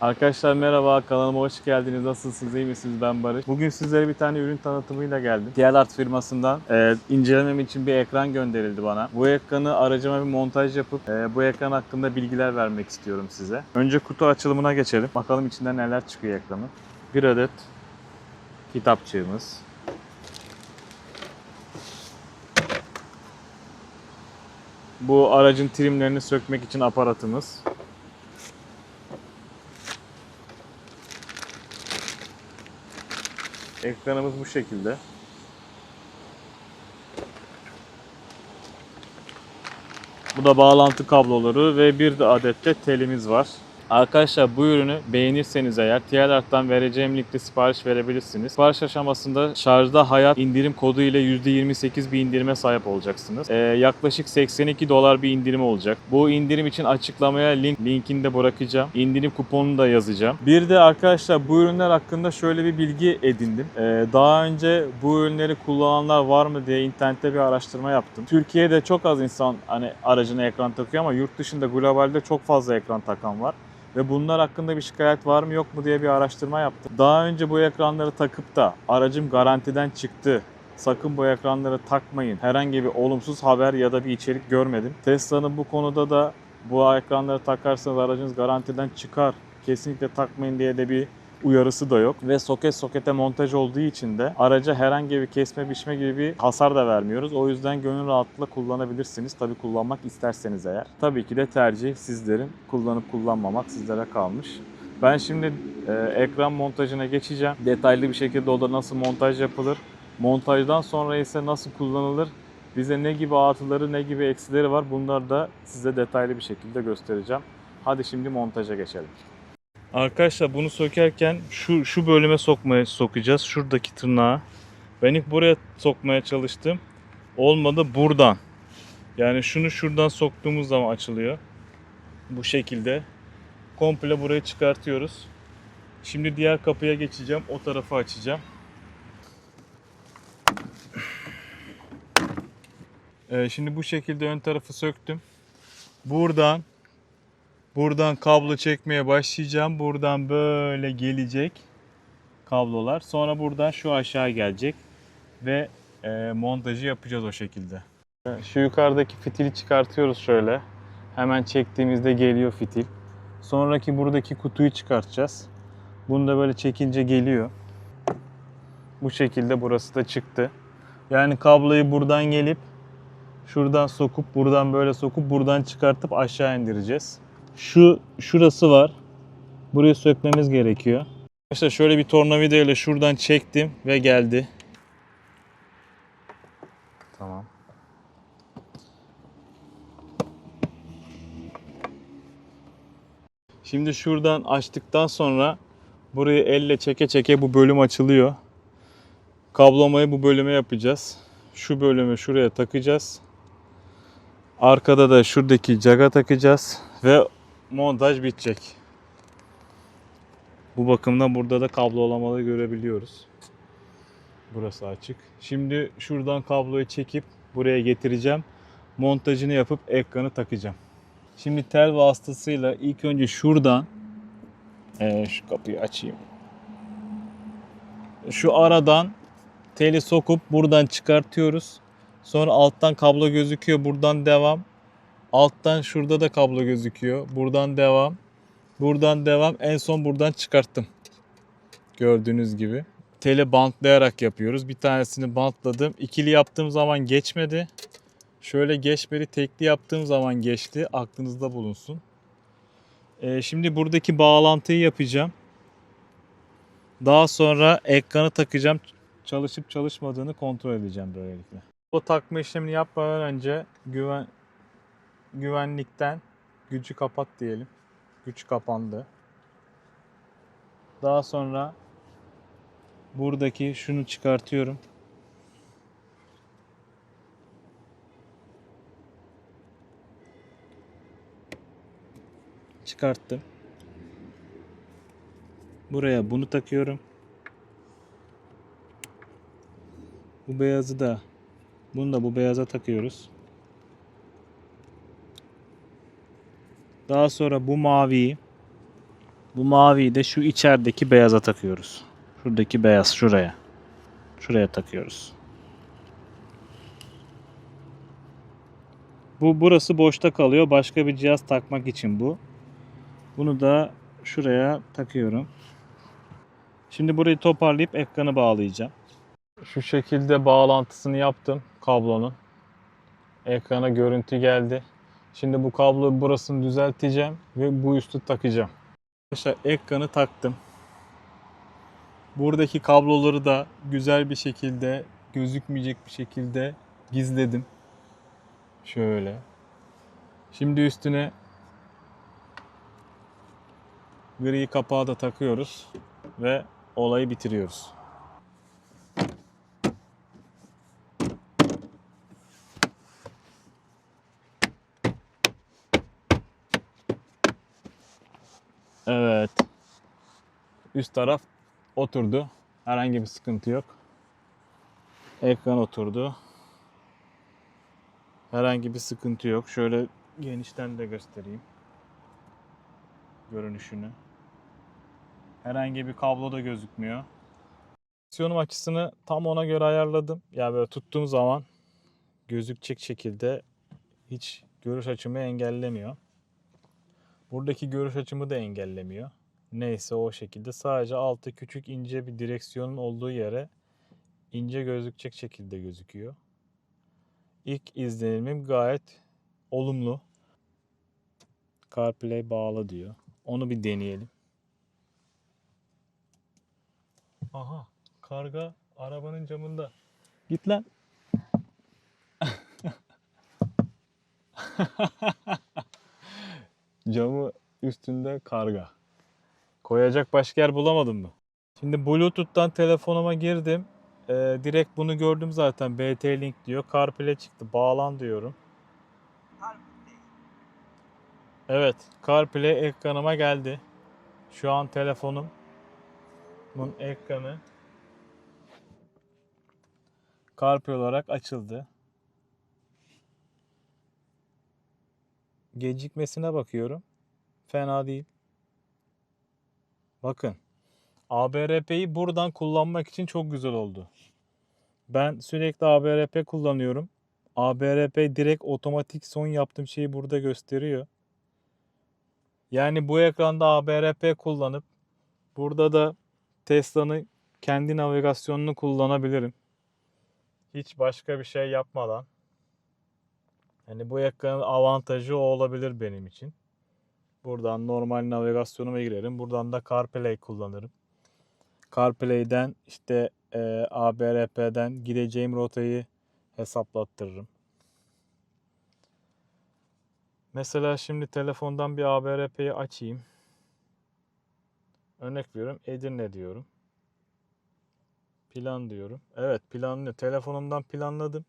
Arkadaşlar merhaba kanalıma hoş geldiniz. Nasılsınız? iyi misiniz? Ben Barış. Bugün sizlere bir tane ürün tanıtımıyla geldim. Diğerart firmasından e, incelemem için bir ekran gönderildi bana. Bu ekranı aracıma bir montaj yapıp e, bu ekran hakkında bilgiler vermek istiyorum size. Önce kutu açılımına geçelim. Bakalım içinden neler çıkıyor ekranın. Bir adet kitapçığımız. Bu aracın trimlerini sökmek için aparatımız. Ekranımız bu şekilde. Bu da bağlantı kabloları ve bir de adet de telimiz var. Arkadaşlar bu ürünü beğenirseniz eğer Tiyalart'tan vereceğim linkte sipariş verebilirsiniz. Sipariş aşamasında şarjda hayat indirim kodu ile %28 bir indirime sahip olacaksınız. Ee, yaklaşık 82 dolar bir indirim olacak. Bu indirim için açıklamaya link linkini de bırakacağım. İndirim kuponunu da yazacağım. Bir de arkadaşlar bu ürünler hakkında şöyle bir bilgi edindim. Ee, daha önce bu ürünleri kullananlar var mı diye internette bir araştırma yaptım. Türkiye'de çok az insan hani aracına ekran takıyor ama yurt dışında globalde çok fazla ekran takan var ve bunlar hakkında bir şikayet var mı yok mu diye bir araştırma yaptım. Daha önce bu ekranları takıp da aracım garantiden çıktı. Sakın bu ekranları takmayın. Herhangi bir olumsuz haber ya da bir içerik görmedim. Tesla'nın bu konuda da bu ekranları takarsanız aracınız garantiden çıkar. Kesinlikle takmayın diye de bir uyarısı da yok. Ve soket sokete montaj olduğu için de araca herhangi bir kesme biçme gibi bir hasar da vermiyoruz. O yüzden gönül rahatlıkla kullanabilirsiniz. Tabi kullanmak isterseniz eğer. Tabii ki de tercih sizlerin. Kullanıp kullanmamak sizlere kalmış. Ben şimdi e, ekran montajına geçeceğim. Detaylı bir şekilde o da nasıl montaj yapılır. Montajdan sonra ise nasıl kullanılır. Bize ne gibi artıları ne gibi eksileri var bunları da size detaylı bir şekilde göstereceğim. Hadi şimdi montaja geçelim. Arkadaşlar bunu sökerken şu şu bölüme sokmaya sokacağız. Şuradaki tırnağı. Ben ilk buraya sokmaya çalıştım. Olmadı buradan. Yani şunu şuradan soktuğumuz zaman açılıyor. Bu şekilde. Komple burayı çıkartıyoruz. Şimdi diğer kapıya geçeceğim. O tarafı açacağım. Ee, şimdi bu şekilde ön tarafı söktüm. Buradan Buradan kablo çekmeye başlayacağım. Buradan böyle gelecek kablolar. Sonra buradan şu aşağı gelecek. Ve e, montajı yapacağız o şekilde. Şu yukarıdaki fitili çıkartıyoruz şöyle. Hemen çektiğimizde geliyor fitil. Sonraki buradaki kutuyu çıkartacağız. Bunu da böyle çekince geliyor. Bu şekilde burası da çıktı. Yani kabloyu buradan gelip şuradan sokup buradan böyle sokup buradan çıkartıp aşağı indireceğiz şu şurası var. Burayı sökmemiz gerekiyor. Arkadaşlar şöyle bir tornavida ile şuradan çektim ve geldi. Tamam. Şimdi şuradan açtıktan sonra burayı elle çeke çeke bu bölüm açılıyor. Kablomayı bu bölüme yapacağız. Şu bölümü şuraya takacağız. Arkada da şuradaki caga takacağız ve montaj bitecek. Bu bakımdan burada da kablolamalı görebiliyoruz. Burası açık. Şimdi şuradan kabloyu çekip buraya getireceğim. Montajını yapıp ekranı takacağım. Şimdi tel vasıtasıyla ilk önce şuradan ee, şu kapıyı açayım. Şu aradan teli sokup buradan çıkartıyoruz. Sonra alttan kablo gözüküyor. Buradan devam. Alttan şurada da kablo gözüküyor. Buradan devam. Buradan devam. En son buradan çıkarttım. Gördüğünüz gibi. Tele bantlayarak yapıyoruz. Bir tanesini bantladım. İkili yaptığım zaman geçmedi. Şöyle geçmedi. Tekli yaptığım zaman geçti. Aklınızda bulunsun. Ee, şimdi buradaki bağlantıyı yapacağım. Daha sonra ekranı takacağım. Çalışıp çalışmadığını kontrol edeceğim böylelikle. O takma işlemini yapmadan önce güven güvenlikten gücü kapat diyelim. Güç kapandı. Daha sonra buradaki şunu çıkartıyorum. Çıkarttım. Buraya bunu takıyorum. Bu beyazı da bunu da bu beyaza takıyoruz. Daha sonra bu maviyi Bu maviyi de şu içerideki beyaza takıyoruz. Şuradaki beyaz şuraya. Şuraya takıyoruz. Bu burası boşta kalıyor. Başka bir cihaz takmak için bu. Bunu da şuraya takıyorum. Şimdi burayı toparlayıp ekranı bağlayacağım. Şu şekilde bağlantısını yaptım kablonun. Ekrana görüntü geldi. Şimdi bu kablo burasını düzelteceğim ve bu üstü takacağım. Arkadaşlar ekranı taktım. Buradaki kabloları da güzel bir şekilde gözükmeyecek bir şekilde gizledim. Şöyle. Şimdi üstüne gri kapağı da takıyoruz ve olayı bitiriyoruz. Evet. Üst taraf oturdu. Herhangi bir sıkıntı yok. Ekran oturdu. Herhangi bir sıkıntı yok. Şöyle genişten de göstereyim. Görünüşünü. Herhangi bir kablo da gözükmüyor. Aksiyonum açısını tam ona göre ayarladım. Yani böyle tuttuğum zaman gözükecek şekilde hiç görüş açımı engellemiyor. Buradaki görüş açımı da engellemiyor. Neyse o şekilde sadece altı küçük ince bir direksiyonun olduğu yere ince gözükecek şekilde gözüküyor. İlk izlenimim gayet olumlu. CarPlay bağlı diyor. Onu bir deneyelim. Aha, karga arabanın camında. Git lan. Camı üstünde karga. Koyacak başka yer bulamadım mı? Şimdi Bluetooth'tan telefonuma girdim. Ee, direkt bunu gördüm zaten. BT Link diyor. CarPlay çıktı. Bağlan diyorum. Evet. CarPlay ekranıma geldi. Şu an telefonumun ekranı CarPlay olarak açıldı. Gecikmesine bakıyorum. Fena değil. Bakın. ABRP'yi buradan kullanmak için çok güzel oldu. Ben sürekli ABRP kullanıyorum. ABRP direkt otomatik son yaptığım şeyi burada gösteriyor. Yani bu ekranda ABRP kullanıp burada da Tesla'nın kendi navigasyonunu kullanabilirim. Hiç başka bir şey yapmadan. Yani bu ekranın avantajı o olabilir benim için. Buradan normal navigasyonuma girerim. Buradan da CarPlay kullanırım. CarPlay'den işte e, ABRP'den gideceğim rotayı hesaplattırırım. Mesela şimdi telefondan bir ABRP'yi açayım. Örnek veriyorum Edirne diyorum. Plan diyorum. Evet planlıyor. Telefonumdan planladım.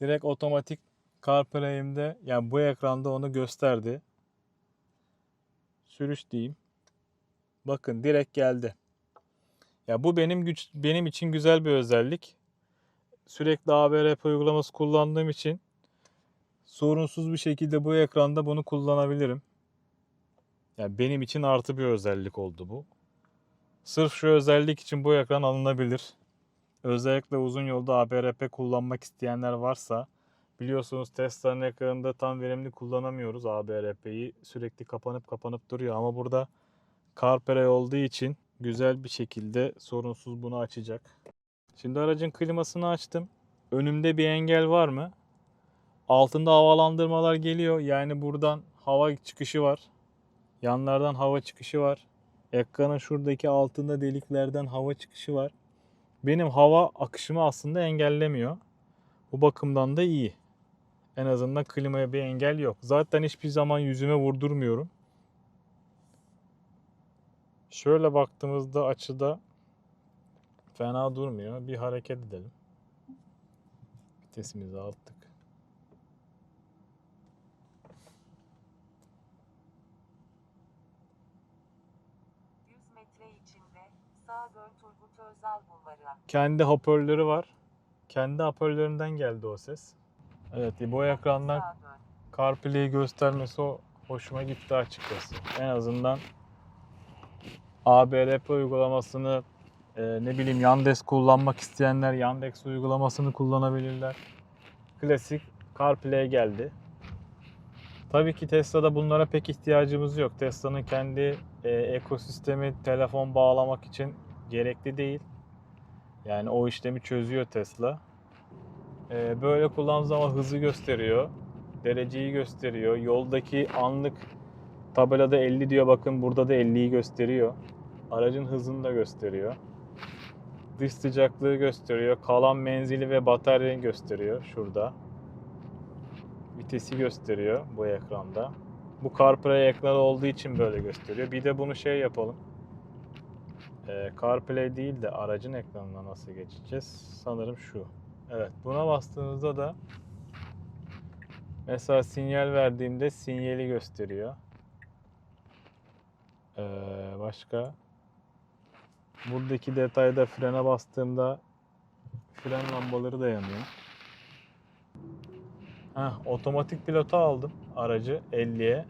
Direkt otomatik CarPlay'imde yani bu ekranda onu gösterdi. Sürüş diyeyim. Bakın direkt geldi. Ya bu benim güç benim için güzel bir özellik. Sürekli ABRP uygulaması kullandığım için sorunsuz bir şekilde bu ekranda bunu kullanabilirim. Yani benim için artı bir özellik oldu bu. Sırf şu özellik için bu ekran alınabilir. Özellikle uzun yolda ABRP kullanmak isteyenler varsa biliyorsunuz Tesla'nın ekranında tam verimli kullanamıyoruz ABRP'yi. Sürekli kapanıp kapanıp duruyor ama burada CarPlay olduğu için güzel bir şekilde sorunsuz bunu açacak. Şimdi aracın klimasını açtım. Önümde bir engel var mı? Altında havalandırmalar geliyor. Yani buradan hava çıkışı var. Yanlardan hava çıkışı var. Ekranın şuradaki altında deliklerden hava çıkışı var. Benim hava akışımı aslında engellemiyor. Bu bakımdan da iyi. En azından klimaya bir engel yok. Zaten hiçbir zaman yüzüme vurdurmuyorum. Şöyle baktığımızda açıda fena durmuyor. Bir hareket edelim. Vitesimizi attık. Kendi hoparlörü var. Kendi hoparlöründen geldi o ses. Evet bu ekrandan. CarPlay'i göstermesi o hoşuma gitti açıkçası. En azından ABRP uygulamasını e, ne bileyim Yandex kullanmak isteyenler Yandex uygulamasını kullanabilirler. Klasik CarPlay geldi. Tabii ki Tesla'da bunlara pek ihtiyacımız yok. Tesla'nın kendi e, ekosistemi telefon bağlamak için gerekli değil. Yani o işlemi çözüyor Tesla. E, böyle kullandığım zaman hızı gösteriyor. Dereceyi gösteriyor. Yoldaki anlık tabelada 50 diyor bakın burada da 50'yi gösteriyor. Aracın hızını da gösteriyor. Dış sıcaklığı gösteriyor. Kalan menzili ve bataryayı gösteriyor şurada. Vitesi gösteriyor bu ekranda. Bu CarPlay ekranı olduğu için böyle gösteriyor. Bir de bunu şey yapalım. Ee, CarPlay değil de aracın ekranına nasıl geçeceğiz? Sanırım şu. Evet buna bastığınızda da mesela sinyal verdiğimde sinyali gösteriyor. Ee, başka buradaki detayda frene bastığımda fren lambaları da yanıyor. Heh, otomatik pilota aldım aracı 50'ye.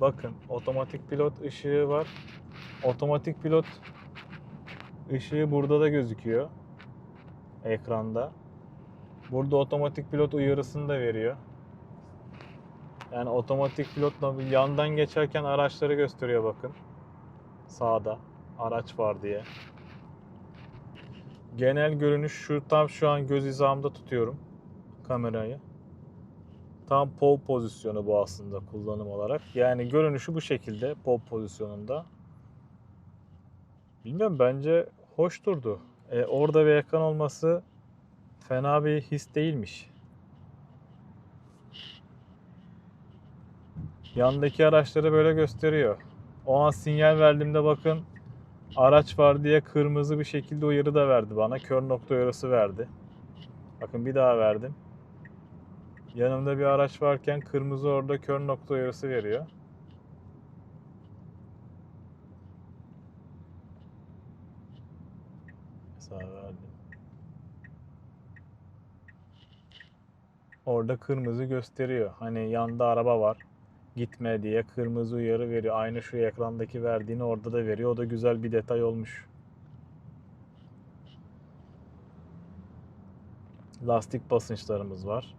Bakın otomatik pilot ışığı var. Otomatik pilot ışığı burada da gözüküyor. Ekranda. Burada otomatik pilot uyarısını da veriyor. Yani otomatik pilotla yandan geçerken araçları gösteriyor bakın. Sağda araç var diye. Genel görünüş şu tam şu an göz hizamda tutuyorum kamerayı. Tam pole pozisyonu bu aslında kullanım olarak. Yani görünüşü bu şekilde pole pozisyonunda. Bilmiyorum bence hoş durdu. E, orada bir ekran olması fena bir his değilmiş. Yandaki araçları böyle gösteriyor. O an sinyal verdiğimde bakın araç var diye kırmızı bir şekilde uyarı da verdi bana. Kör nokta uyarısı verdi. Bakın bir daha verdim. Yanımda bir araç varken kırmızı orada kör nokta uyarısı veriyor. Mesela verdim. Orada kırmızı gösteriyor. Hani yanda araba var. Gitme diye kırmızı uyarı veriyor. Aynı şu ekrandaki verdiğini orada da veriyor. O da güzel bir detay olmuş. Lastik basınçlarımız var.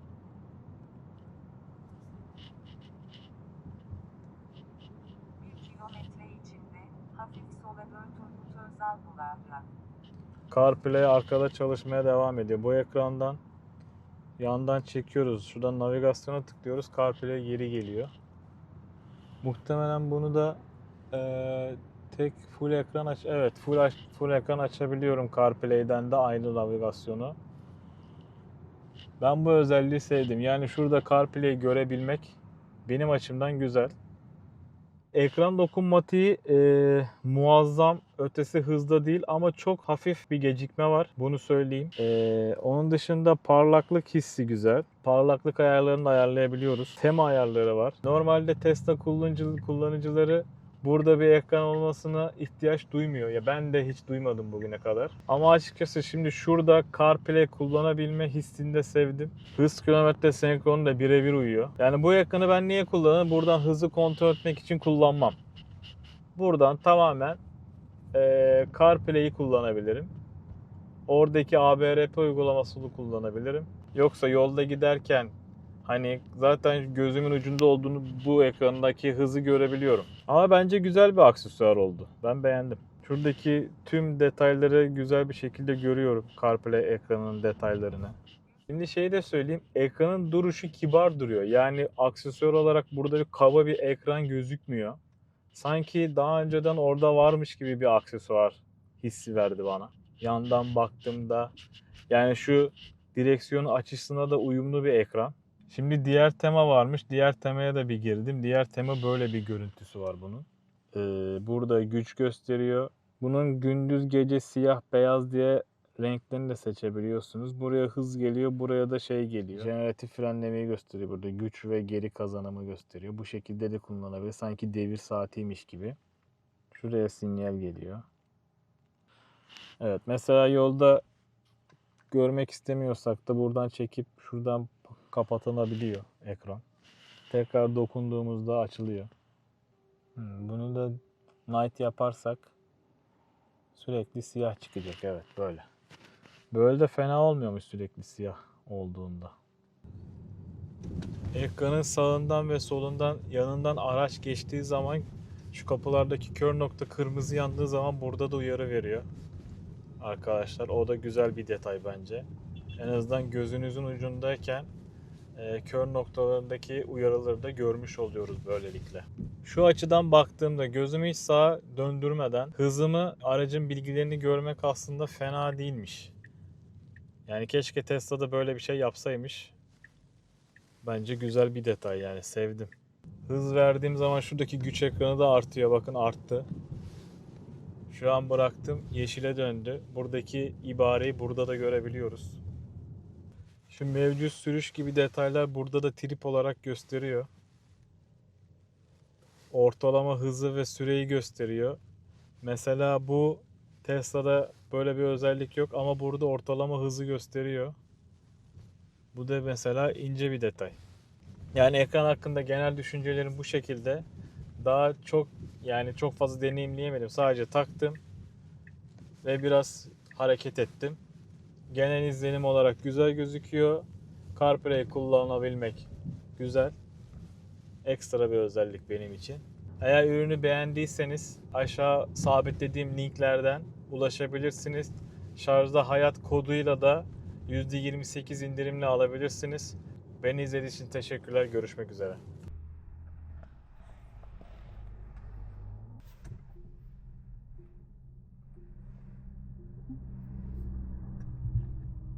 CarPlay arkada çalışmaya devam ediyor. Bu ekrandan yandan çekiyoruz. Şuradan navigasyona tıklıyoruz. CarPlay geri geliyor. Muhtemelen bunu da eee, tek full ekran aç. Evet, full aç- full ekran açabiliyorum CarPlay'den de aynı navigasyonu. Ben bu özelliği sevdim. Yani şurada CarPlay'i görebilmek benim açımdan güzel. Ekran dokunmatiği e, muazzam ötesi hızda değil ama çok hafif bir gecikme var. Bunu söyleyeyim. E, onun dışında parlaklık hissi güzel. Parlaklık ayarlarını da ayarlayabiliyoruz. Tema ayarları var. Normalde Tesla kullanıcı, kullanıcıları burada bir ekran olmasına ihtiyaç duymuyor. Ya ben de hiç duymadım bugüne kadar. Ama açıkçası şimdi şurada CarPlay kullanabilme hissini de sevdim. Hız kilometre senkronu da birebir uyuyor. Yani bu ekranı ben niye kullanırım? Buradan hızı kontrol etmek için kullanmam. Buradan tamamen eee CarPlay'i kullanabilirim. Oradaki ABRP uygulamasını kullanabilirim. Yoksa yolda giderken hani zaten gözümün ucunda olduğunu bu ekrandaki hızı görebiliyorum. Ama bence güzel bir aksesuar oldu. Ben beğendim. Şuradaki tüm detayları güzel bir şekilde görüyorum CarPlay ekranının detaylarını. Şimdi şey de söyleyeyim. Ekranın duruşu kibar duruyor. Yani aksesuar olarak burada bir kaba bir ekran gözükmüyor. Sanki daha önceden orada varmış gibi bir aksesuar hissi verdi bana. Yandan baktığımda yani şu direksiyon açısına da uyumlu bir ekran. Şimdi diğer tema varmış. Diğer temaya da bir girdim. Diğer tema böyle bir görüntüsü var bunun. Ee, burada güç gösteriyor. Bunun gündüz gece siyah beyaz diye renklerini de seçebiliyorsunuz. Buraya hız geliyor, buraya da şey geliyor. Jeneratif frenlemeyi gösteriyor burada. Güç ve geri kazanımı gösteriyor. Bu şekilde de kullanılabilir. Sanki devir saatiymiş gibi. Şuraya sinyal geliyor. Evet, mesela yolda görmek istemiyorsak da buradan çekip şuradan kapatılabiliyor ekran. Tekrar dokunduğumuzda açılıyor. Hmm, Bunu da night yaparsak Sürekli siyah çıkacak evet böyle. Böyle de fena olmuyormuş sürekli siyah olduğunda. Ekranın sağından ve solundan yanından araç geçtiği zaman şu kapılardaki kör nokta kırmızı yandığı zaman burada da uyarı veriyor. Arkadaşlar o da güzel bir detay bence. En azından gözünüzün ucundayken e, kör noktalarındaki uyarıları da görmüş oluyoruz böylelikle. Şu açıdan baktığımda gözümü hiç sağa döndürmeden hızımı aracın bilgilerini görmek aslında fena değilmiş. Yani keşke Tesla'da böyle bir şey yapsaymış. Bence güzel bir detay yani sevdim. Hız verdiğim zaman şuradaki güç ekranı da artıyor. Bakın arttı. Şu an bıraktım. Yeşile döndü. Buradaki ibareyi burada da görebiliyoruz. Şu mevcut sürüş gibi detaylar burada da trip olarak gösteriyor. Ortalama hızı ve süreyi gösteriyor. Mesela bu Tesla'da böyle bir özellik yok ama burada ortalama hızı gösteriyor. Bu da mesela ince bir detay. Yani ekran hakkında genel düşüncelerim bu şekilde. Daha çok yani çok fazla deneyimleyemedim. Sadece taktım ve biraz hareket ettim. Genel izlenim olarak güzel gözüküyor. CarPlay kullanabilmek güzel. Ekstra bir özellik benim için. Eğer ürünü beğendiyseniz aşağı sabitlediğim linklerden ulaşabilirsiniz. Şarjda hayat koduyla da %28 indirimli alabilirsiniz. Beni izlediğiniz için teşekkürler. Görüşmek üzere.